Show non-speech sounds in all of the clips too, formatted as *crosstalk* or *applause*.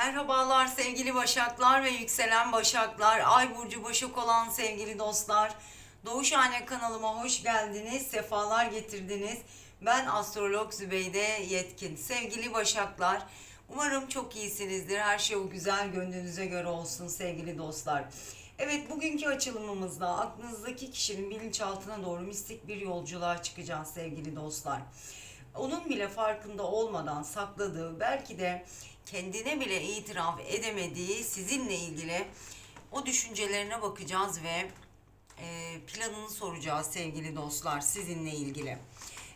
Merhabalar sevgili Başaklar ve yükselen Başaklar, Ay burcu Başak olan sevgili dostlar. Doğuşhane kanalıma hoş geldiniz, sefalar getirdiniz. Ben astrolog Zübeyde Yetkin. Sevgili Başaklar, umarım çok iyisinizdir. Her şey o güzel gönlünüze göre olsun sevgili dostlar. Evet bugünkü açılımımızda aklınızdaki kişinin bilinçaltına doğru mistik bir yolculuğa çıkacağız sevgili dostlar onun bile farkında olmadan sakladığı belki de kendine bile itiraf edemediği sizinle ilgili o düşüncelerine bakacağız ve e, planını soracağız sevgili dostlar sizinle ilgili.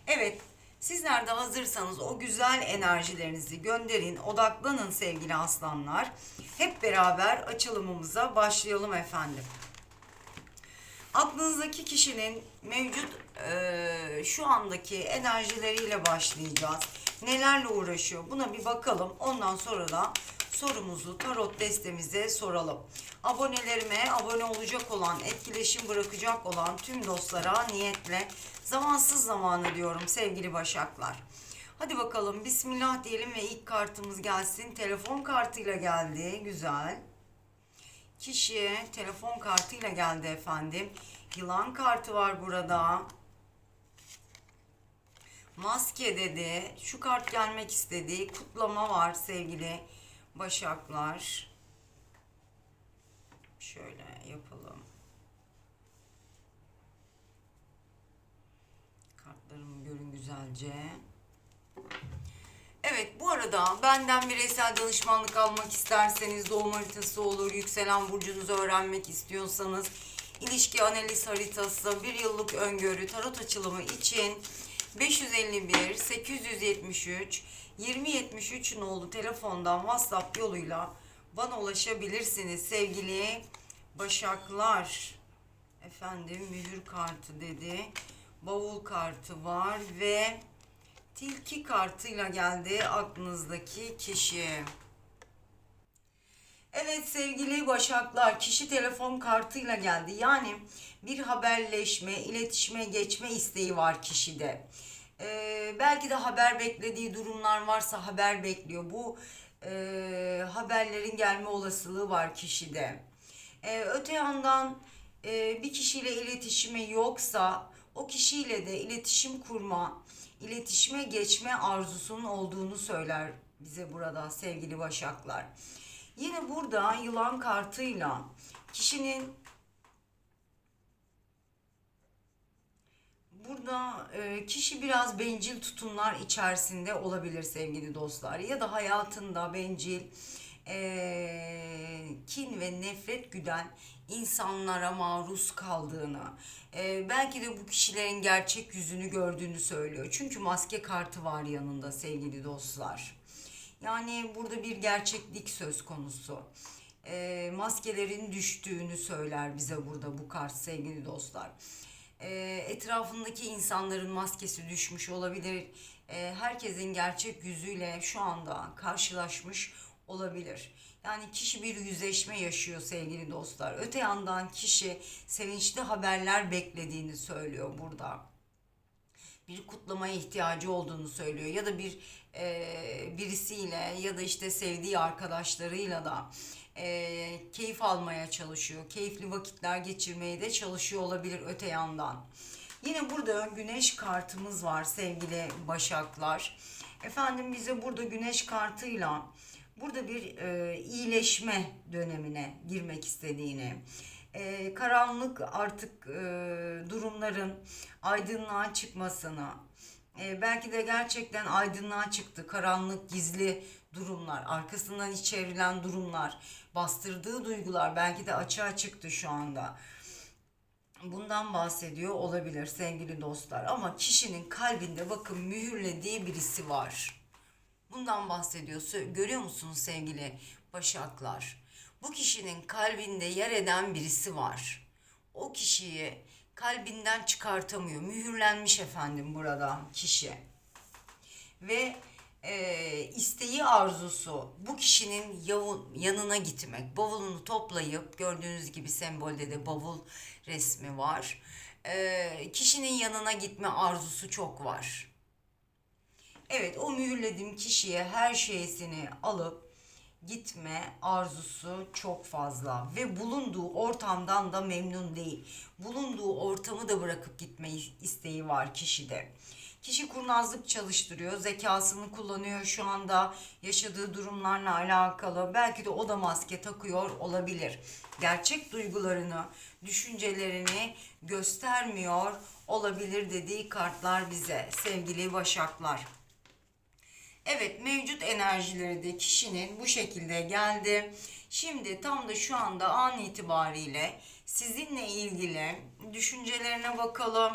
Evet sizler de hazırsanız o güzel enerjilerinizi gönderin, odaklanın sevgili aslanlar. Hep beraber açılımımıza başlayalım efendim aklınızdaki kişinin mevcut şu andaki enerjileriyle başlayacağız. Nelerle uğraşıyor buna bir bakalım. Ondan sonra da sorumuzu tarot destemize soralım. Abonelerime abone olacak olan, etkileşim bırakacak olan tüm dostlara niyetle zamansız zamanı diyorum sevgili başaklar. Hadi bakalım bismillah diyelim ve ilk kartımız gelsin. Telefon kartıyla geldi. Güzel kişiye telefon kartıyla geldi efendim. Yılan kartı var burada. Maske dedi. Şu kart gelmek istedi. Kutlama var sevgili Başaklar. Şöyle yapalım. Kartlarımı görün güzelce. Evet bu arada benden bireysel danışmanlık almak isterseniz doğum haritası olur, yükselen burcunuzu öğrenmek istiyorsanız ilişki analiz haritası, bir yıllık öngörü, tarot açılımı için 551 873 2073 nolu telefondan WhatsApp yoluyla bana ulaşabilirsiniz sevgili Başaklar. Efendim mühür kartı dedi. Bavul kartı var ve tilki kartıyla geldi aklınızdaki kişi. Evet sevgili Başaklar kişi telefon kartıyla geldi. Yani bir haberleşme, iletişime geçme isteği var kişide. Ee, belki de haber beklediği durumlar varsa haber bekliyor. Bu e, haberlerin gelme olasılığı var kişide. Ee, öte yandan e, bir kişiyle iletişimi yoksa o kişiyle de iletişim kurma, iletişime geçme arzusunun olduğunu söyler bize burada sevgili Başaklar. Yine burada yılan kartıyla kişinin burada e, kişi biraz bencil tutumlar içerisinde olabilir sevgili dostlar ya da hayatında bencil e, kin ve nefret güden insanlara maruz kaldığını e, belki de bu kişilerin gerçek yüzünü gördüğünü söylüyor çünkü maske kartı var yanında sevgili dostlar. Yani burada bir gerçeklik söz konusu. E, maskelerin düştüğünü söyler bize burada bu kart sevgili dostlar. E, etrafındaki insanların maskesi düşmüş olabilir. E, herkesin gerçek yüzüyle şu anda karşılaşmış olabilir. Yani kişi bir yüzleşme yaşıyor sevgili dostlar. Öte yandan kişi sevinçli haberler beklediğini söylüyor burada bir kutlamaya ihtiyacı olduğunu söylüyor ya da bir e, birisiyle ya da işte sevdiği arkadaşlarıyla da e, keyif almaya çalışıyor. Keyifli vakitler geçirmeye de çalışıyor olabilir öte yandan. Yine burada güneş kartımız var sevgili başaklar. Efendim bize burada güneş kartıyla burada bir e, iyileşme dönemine girmek istediğini, e, karanlık artık e, durumların aydınlığa çıkmasını, e, belki de gerçekten aydınlığa çıktı, karanlık gizli durumlar, arkasından iç çevrilen durumlar, bastırdığı duygular belki de açığa çıktı şu anda. Bundan bahsediyor olabilir sevgili dostlar ama kişinin kalbinde bakın mühürlediği birisi var. Bundan bahsediyor. Görüyor musunuz sevgili başaklar? Bu kişinin kalbinde yer eden birisi var. O kişiyi kalbinden çıkartamıyor. Mühürlenmiş efendim burada kişi. Ve e, isteği arzusu bu kişinin yavu, yanına gitmek. Bavulunu toplayıp gördüğünüz gibi sembolde de bavul resmi var. E, kişinin yanına gitme arzusu çok var. Evet o mühürlediğim kişiye her şeysini alıp gitme arzusu çok fazla ve bulunduğu ortamdan da memnun değil. Bulunduğu ortamı da bırakıp gitme isteği var kişide. Kişi kurnazlık çalıştırıyor, zekasını kullanıyor şu anda yaşadığı durumlarla alakalı. Belki de o da maske takıyor olabilir. Gerçek duygularını, düşüncelerini göstermiyor olabilir dediği kartlar bize sevgili başaklar. Evet mevcut enerjileri de kişinin bu şekilde geldi. Şimdi tam da şu anda an itibariyle sizinle ilgili düşüncelerine bakalım.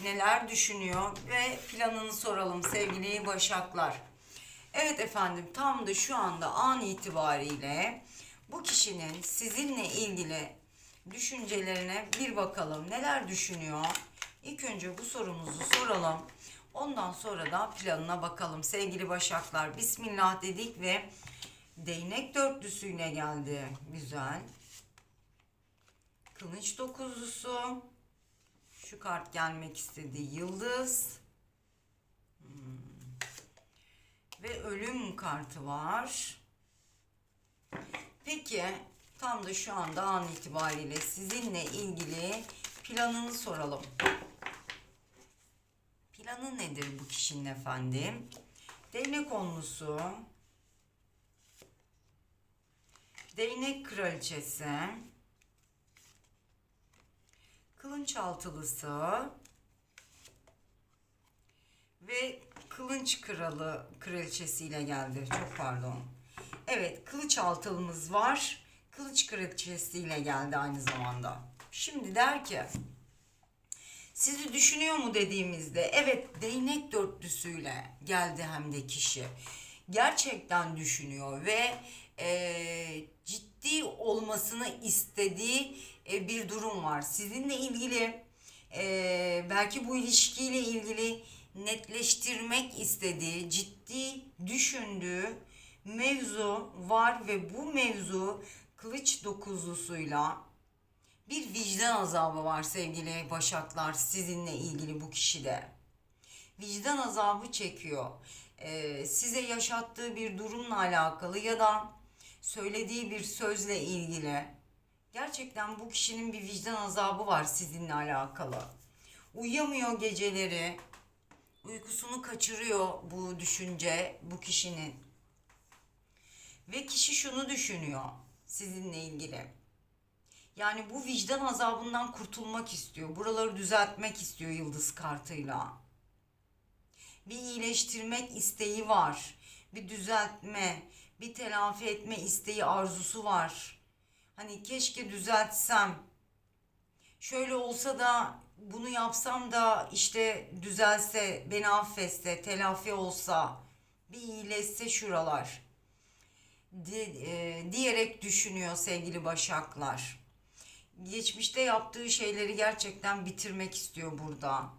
Neler düşünüyor ve planını soralım sevgili başaklar. Evet efendim tam da şu anda an itibariyle bu kişinin sizinle ilgili düşüncelerine bir bakalım. Neler düşünüyor? İlk önce bu sorumuzu soralım. Ondan sonra da planına bakalım. Sevgili Başaklar Bismillah dedik ve değnek dörtlüsüyle geldi. Güzel. Kılıç dokuzlusu. Şu kart gelmek istedi. Yıldız. Hmm. Ve ölüm kartı var. Peki tam da şu anda an itibariyle sizinle ilgili planını soralım. Planı nedir bu kişinin efendim? Değnek onlusu. Değnek kraliçesi. Kılınç altılısı. Ve kılınç kralı kraliçesiyle geldi. Çok pardon. Evet kılıç altılımız var. Kılıç kraliçesiyle geldi aynı zamanda. Şimdi der ki sizi düşünüyor mu dediğimizde evet değnek dörtlüsüyle geldi hem de kişi. Gerçekten düşünüyor ve e, ciddi olmasını istediği e, bir durum var. Sizinle ilgili e, belki bu ilişkiyle ilgili netleştirmek istediği, ciddi düşündüğü mevzu var ve bu mevzu kılıç dokuzlusuyla bir vicdan azabı var sevgili başaklar sizinle ilgili bu kişide. Vicdan azabı çekiyor. Ee, size yaşattığı bir durumla alakalı ya da söylediği bir sözle ilgili. Gerçekten bu kişinin bir vicdan azabı var sizinle alakalı. Uyuyamıyor geceleri. Uykusunu kaçırıyor bu düşünce bu kişinin. Ve kişi şunu düşünüyor sizinle ilgili. Yani bu vicdan azabından kurtulmak istiyor. Buraları düzeltmek istiyor yıldız kartıyla. Bir iyileştirmek isteği var. Bir düzeltme, bir telafi etme isteği, arzusu var. Hani keşke düzeltsem. Şöyle olsa da bunu yapsam da işte düzelse, beni affetse, telafi olsa, bir iyileşse şuralar di, e, diyerek düşünüyor sevgili başaklar geçmişte yaptığı şeyleri gerçekten bitirmek istiyor burada.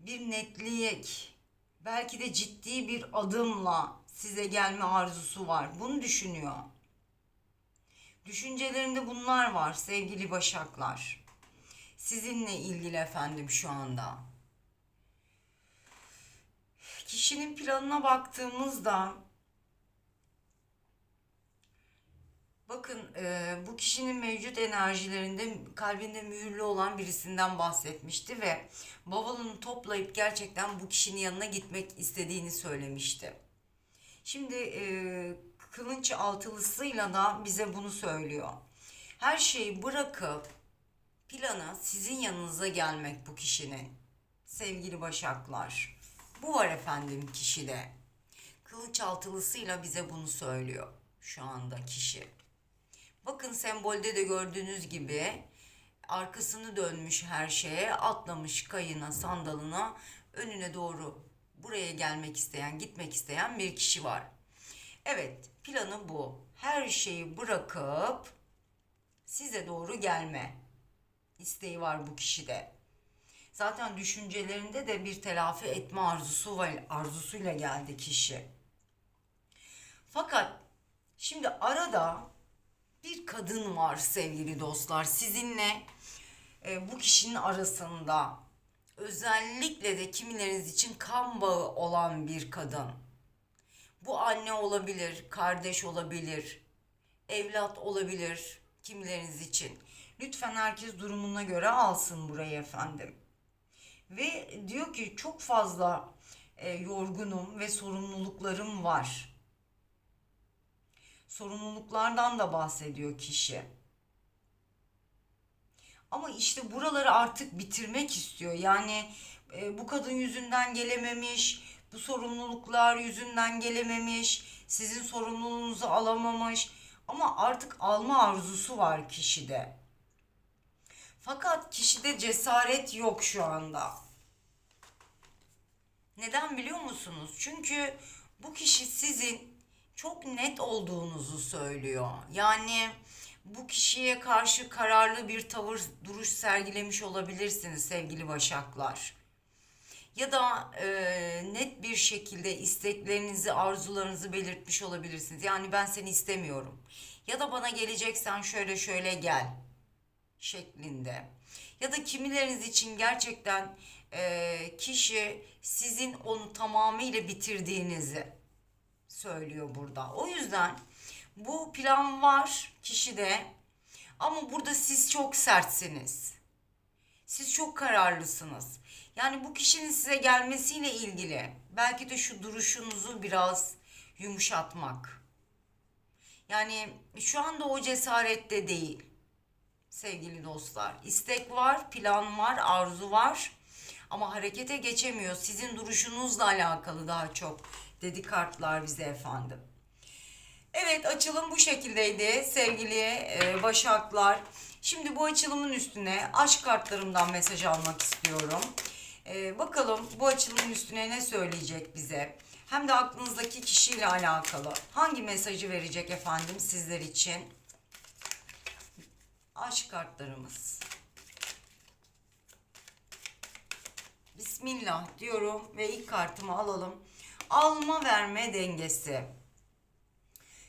Bir netlik, belki de ciddi bir adımla size gelme arzusu var. Bunu düşünüyor. Düşüncelerinde bunlar var sevgili başaklar. Sizinle ilgili efendim şu anda. Kişinin planına baktığımızda Bakın e, bu kişinin mevcut enerjilerinde kalbinde mühürlü olan birisinden bahsetmişti ve bavulunu toplayıp gerçekten bu kişinin yanına gitmek istediğini söylemişti. Şimdi e, kılınç altılısıyla da bize bunu söylüyor. Her şeyi bırakıp planı sizin yanınıza gelmek bu kişinin. Sevgili başaklar. Bu var efendim kişide. Kılıç altılısıyla bize bunu söylüyor şu anda kişi. Bakın sembolde de gördüğünüz gibi arkasını dönmüş her şeye, atlamış kayına, sandalına, önüne doğru buraya gelmek isteyen, gitmek isteyen bir kişi var. Evet, planı bu. Her şeyi bırakıp size doğru gelme isteği var bu kişide. Zaten düşüncelerinde de bir telafi etme arzusu var, arzusuyla geldi kişi. Fakat şimdi arada bir kadın var sevgili dostlar. Sizinle e, bu kişinin arasında özellikle de kimileriniz için kan bağı olan bir kadın. Bu anne olabilir, kardeş olabilir, evlat olabilir kimileriniz için. Lütfen herkes durumuna göre alsın burayı efendim. Ve diyor ki çok fazla e, yorgunum ve sorumluluklarım var. Sorumluluklardan da bahsediyor kişi. Ama işte buraları artık bitirmek istiyor. Yani e, bu kadın yüzünden gelememiş, bu sorumluluklar yüzünden gelememiş, sizin sorumluluğunuzu alamamış. Ama artık alma arzusu var kişide. Fakat kişide cesaret yok şu anda. Neden biliyor musunuz? Çünkü bu kişi sizin çok net olduğunuzu söylüyor. Yani bu kişiye karşı kararlı bir tavır, duruş sergilemiş olabilirsiniz sevgili Başaklar. Ya da e, net bir şekilde isteklerinizi, arzularınızı belirtmiş olabilirsiniz. Yani ben seni istemiyorum. Ya da bana geleceksen şöyle şöyle gel şeklinde. Ya da kimileriniz için gerçekten e, kişi sizin onu tamamıyla bitirdiğinizi söylüyor burada. O yüzden bu plan var kişide ama burada siz çok sertsiniz. Siz çok kararlısınız. Yani bu kişinin size gelmesiyle ilgili belki de şu duruşunuzu biraz yumuşatmak. Yani şu anda o cesarette değil sevgili dostlar. İstek var, plan var, arzu var ama harekete geçemiyor. Sizin duruşunuzla alakalı daha çok dedi kartlar bize efendim. Evet açılım bu şekildeydi sevgili e, Başaklar. Şimdi bu açılımın üstüne aşk kartlarımdan mesaj almak istiyorum. E, bakalım bu açılımın üstüne ne söyleyecek bize? Hem de aklınızdaki kişiyle alakalı. Hangi mesajı verecek efendim sizler için? Aşk kartlarımız. Bismillah diyorum ve ilk kartımı alalım. Alma verme dengesi.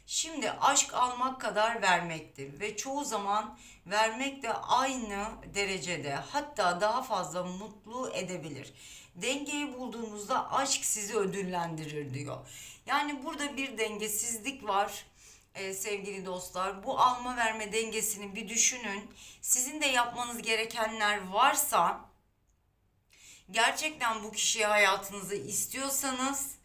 Şimdi aşk almak kadar vermektir ve çoğu zaman vermek de aynı derecede hatta daha fazla mutlu edebilir. Dengeyi bulduğunuzda aşk sizi ödüllendirir diyor. Yani burada bir dengesizlik var e, sevgili dostlar. Bu alma verme dengesini bir düşünün. Sizin de yapmanız gerekenler varsa gerçekten bu kişiye hayatınızı istiyorsanız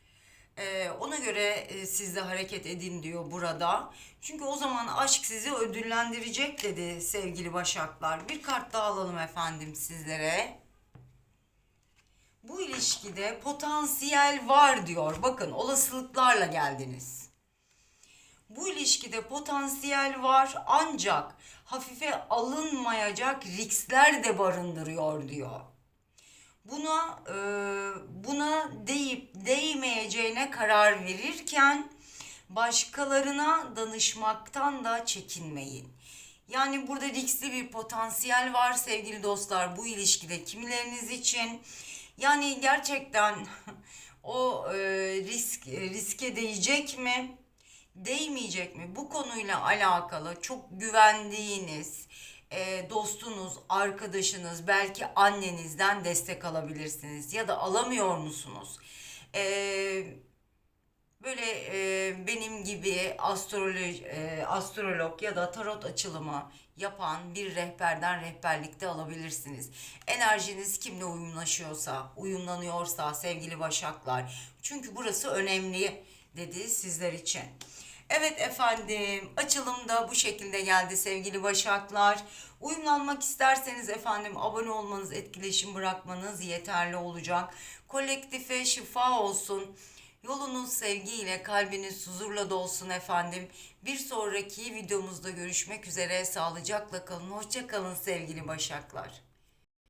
ee, ona göre e, siz de hareket edin diyor burada. Çünkü o zaman aşk sizi ödüllendirecek dedi sevgili Başaklar. Bir kart daha alalım efendim sizlere. Bu ilişkide potansiyel var diyor. Bakın olasılıklarla geldiniz. Bu ilişkide potansiyel var ancak hafife alınmayacak riskler de barındırıyor diyor buna e, buna deyip değmeyeceğine karar verirken başkalarına danışmaktan da çekinmeyin. Yani burada riskli bir potansiyel var sevgili dostlar bu ilişkide kimileriniz için. Yani gerçekten *laughs* o e, risk riske değecek mi? Değmeyecek mi? Bu konuyla alakalı çok güvendiğiniz, e, dostunuz, arkadaşınız, belki annenizden destek alabilirsiniz ya da alamıyor musunuz? E, böyle e, benim gibi astrolog, e, astrolog ya da tarot açılımı yapan bir rehberden rehberlikte alabilirsiniz. Enerjiniz kimle uyumlaşıyorsa, uyumlanıyorsa sevgili başaklar. Çünkü burası önemli dedi sizler için. Evet efendim açılım da bu şekilde geldi sevgili başaklar. Uyumlanmak isterseniz efendim abone olmanız, etkileşim bırakmanız yeterli olacak. Kolektife şifa olsun. Yolunuz sevgiyle, kalbiniz huzurla dolsun efendim. Bir sonraki videomuzda görüşmek üzere. Sağlıcakla kalın. Hoşça kalın sevgili başaklar.